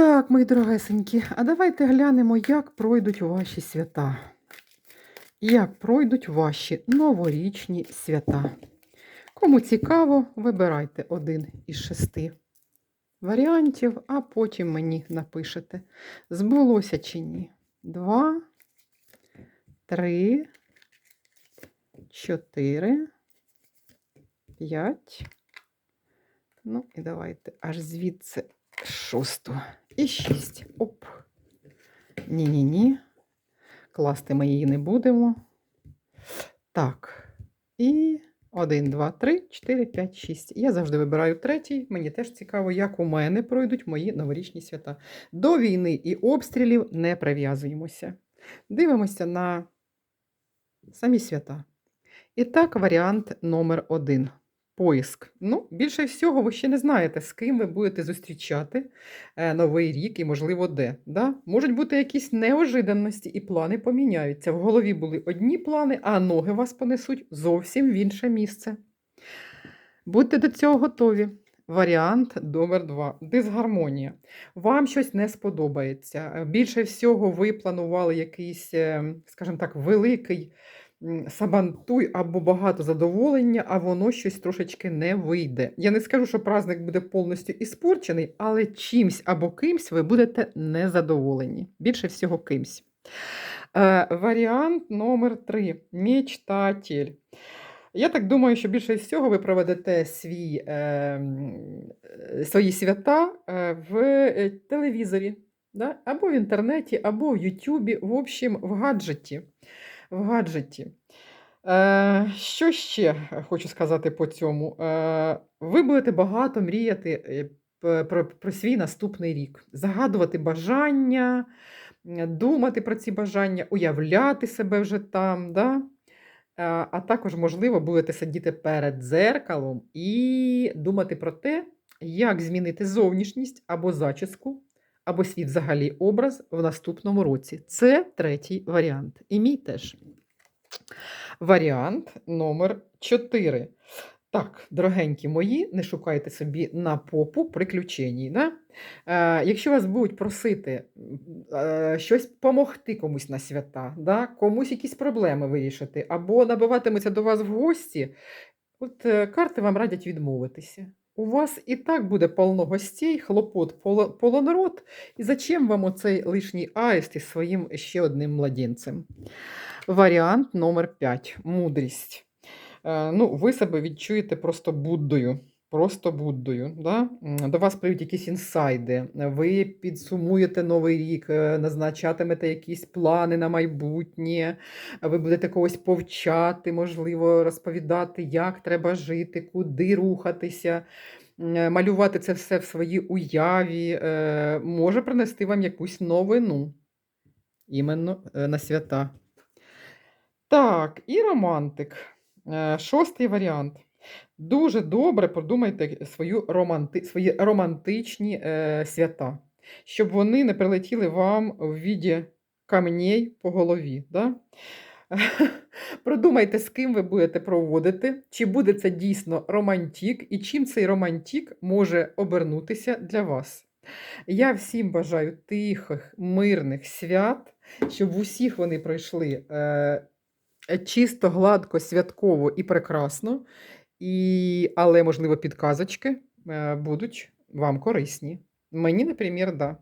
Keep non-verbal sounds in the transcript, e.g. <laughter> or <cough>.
Так, мої дорогесенькі, а давайте глянемо, як пройдуть ваші свята. Як пройдуть ваші новорічні свята. Кому цікаво, вибирайте один із шести варіантів, а потім мені напишете, збулося чи ні. Два, три, чотири, п'ять. Ну, і давайте аж звідси шосту. І шість. Оп. Ні-ні-ні. Класти ми її не будемо. Так. І 1, 2, 3, 4, 5, 6. Я завжди вибираю третій. Мені теж цікаво, як у мене пройдуть мої новорічні свята. До війни і обстрілів не прив'язуємося. Дивимося на самі свята. І так, варіант номер один. Поиск. Ну, більше всього, ви ще не знаєте, з ким ви будете зустрічати е, новий рік і, можливо, де. Да? Можуть бути якісь неожиданності, і плани поміняються. В голові були одні плани, а ноги вас понесуть зовсім в інше місце. Будьте до цього готові. Варіант номер два. Дисгармонія. Вам щось не сподобається. Більше всього, ви планували якийсь, е, скажімо так, великий сабантуй або багато задоволення, а воно щось трошечки не вийде. Я не скажу, що праздник буде повністю іспорчений, але чимсь або кимсь ви будете незадоволені. Більше всього кимсь. Е, варіант номер три. Мечтатель. Я так думаю, що більше всього ви проведете свій, е, е, свої свята е, в е, телевізорі, да? або в інтернеті, або в Ютубі, в общем, в гаджеті. В гаджеті. Е, що ще хочу сказати по цьому? Е, ви будете багато мріяти е, про, про свій наступний рік, загадувати бажання, е, думати про ці бажання, уявляти себе вже там. Да? Е, А також, можливо, будете сидіти перед дзеркалом і думати про те, як змінити зовнішність або зачіску, або свій взагалі образ в наступному році. Це третій варіант. І мій теж. Варіант номер 4. Так, дорогенькі мої, не шукайте собі на попу приключень. Да? Е, якщо вас будуть просити е, щось допомогти комусь на свята, да? комусь якісь проблеми вирішити, або набиватимуться до вас в гості, от е, карти вам радять відмовитися. У вас і так буде полно гостей, хлопот поло- полон рот. І зачем вам оцей лишній аїст із своїм ще одним младенцем? Варіант номер 5. Мудрість. Е, ну, ви себе відчуєте просто Буддою. Просто Буддою. Да? До вас прийдуть якісь інсайди, ви підсумуєте новий рік, е, назначатимете якісь плани на майбутнє, ви будете когось повчати, можливо, розповідати, як треба жити, куди рухатися, е, малювати це все в своїй уяві, е, може принести вам якусь новину іменно на свята. Так, і романтик. Шостий варіант. Дуже добре продумайте свою романти... свої романтичні е, свята, щоб вони не прилетіли вам в віді каменей по голові. Да? <laughs> Продумайте, з ким ви будете проводити, чи буде це дійсно романтик, і чим цей романтик може обернутися для вас. Я всім бажаю тихих, мирних свят, щоб в усіх вони пройшли е, чисто, гладко, святково і прекрасно. І, але, можливо, підказочки е, будуть вам корисні. Мені, наприклад, да.